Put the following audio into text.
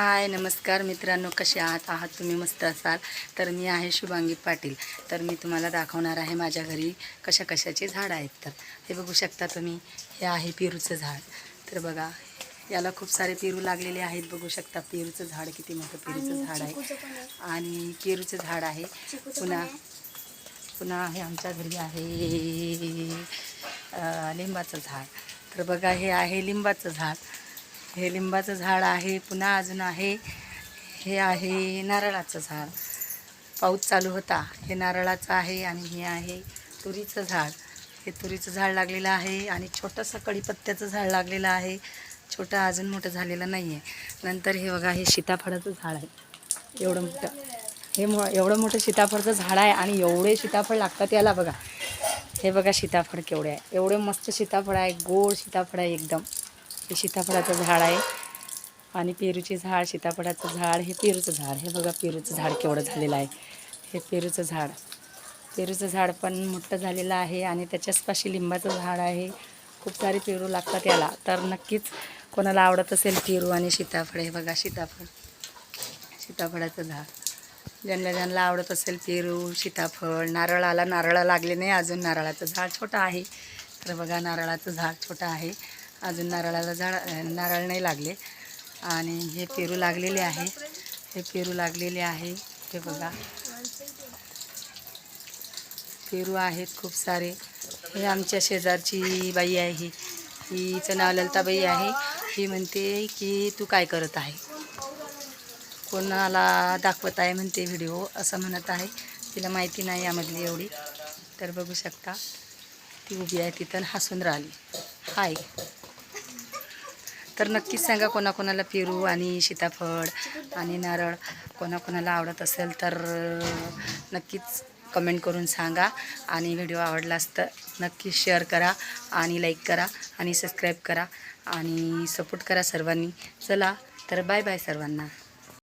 हाय नमस्कार मित्रांनो कसे आहात? आहात तुम्ही मस्त असाल? तर मी आहे शुभांगी पाटील. तर मी तुम्हाला दाखवणार आहे माझ्या घरी कशा कशाचे झाड आहेत तर. हे बघू शकता तुम्ही हे आहे पेरूचं झाड. तर बघा याला खूप सारे पेरू लागलेले आहेत. बघू शकता पेरूचं झाड किती मोठं पेरूचं झाड आहे. आणि पेरूचं झाड आहे. पुन्हा पुन्हा हे आमच्या घरी आहे लिंबाचं झाड. तर बघा हे आहे लिंबाचं झाड. हे लिंबाचं झाड आहे पुन्हा अजून आहे. हे आहे नारळाचं झाड. पाऊस चालू होता. हे नारळाचं आहे आणि हे आहे तुरीचं झाड. हे तुरीचं झाड लागलेलं आहे आणि छोटंसं कढीपत्त्याचं झाड लागलेलं आहे. छोटं अजून मोठं झालेलं नाही आहे नंतर हे बघा हे सीताफळाचं झाड आहे. एवढं मोठं. हे मो एवढं मोठं सीताफळचं झाड आहे आणि एवढे सीताफळ लागतात याला बघा. हे बघा सीताफळ केवढे आहे. एवढे मस्त सीताफळ आहे. गोड सीताफळ आहे एकदम. हे सीताफळाचं झाड आहे. आणि पेरूचे झाड सीताफळाचं झाड हे पेरूचं झाड. हे बघा पेरूचं झाड केवढं झालेलं आहे. हे पेरूचं झाड. पेरूचं झाड पण मोठं झालेलं आहे आणि त्याच्याचपाशी लिंबाचं झाड आहे. खूप सारे पेरू लागतात याला. तर नक्कीच कोणाला आवडत असेल पेरू आणि सीताफळ हे बघा सीताफळ. सीताफळाचं झाड. ज्यांना ज्यांना आवडत असेल पेरू सीताफळ नारळाला नारळ लागले नाही अजून नारळाचं झाड छोटं आहे. तर बघा नारळाचं झाड छोटं आहे. अजून नारळाला झाड नारळ नाही लागले. आणि हे पेरू लागलेले आहे. हे पेरू लागलेले आहे. हे बघा. पेरू आहेत खूप सारे. हे आमच्या शेजारची बाई आहे ही. हिचं नाव ललिताबाई आहे. ही म्हणते की तू काय करत आहे? कोणाला दाखवत आहे म्हणते व्हिडिओ असं म्हणत आहे. तिला माहिती नाही यामधली एवढी. तर बघू शकता. ती उभी आहे. तिथं हसून राहिली. हाय. तर नक्कीच सांगा कोणाकोणाला पेरू आणि सीताफळ आणि नारळ कोणाकोणाला आवडत असेल तर नक्कीच कमेंट करून सांगा. आणि व्हिडिओ आवडलास तर नक्की शेअर करा आणि लाईक करा आणि सबस्क्राईब करा आणि सपोर्ट करा सर्वांनी. चला तर बाय बाय सर्वांना.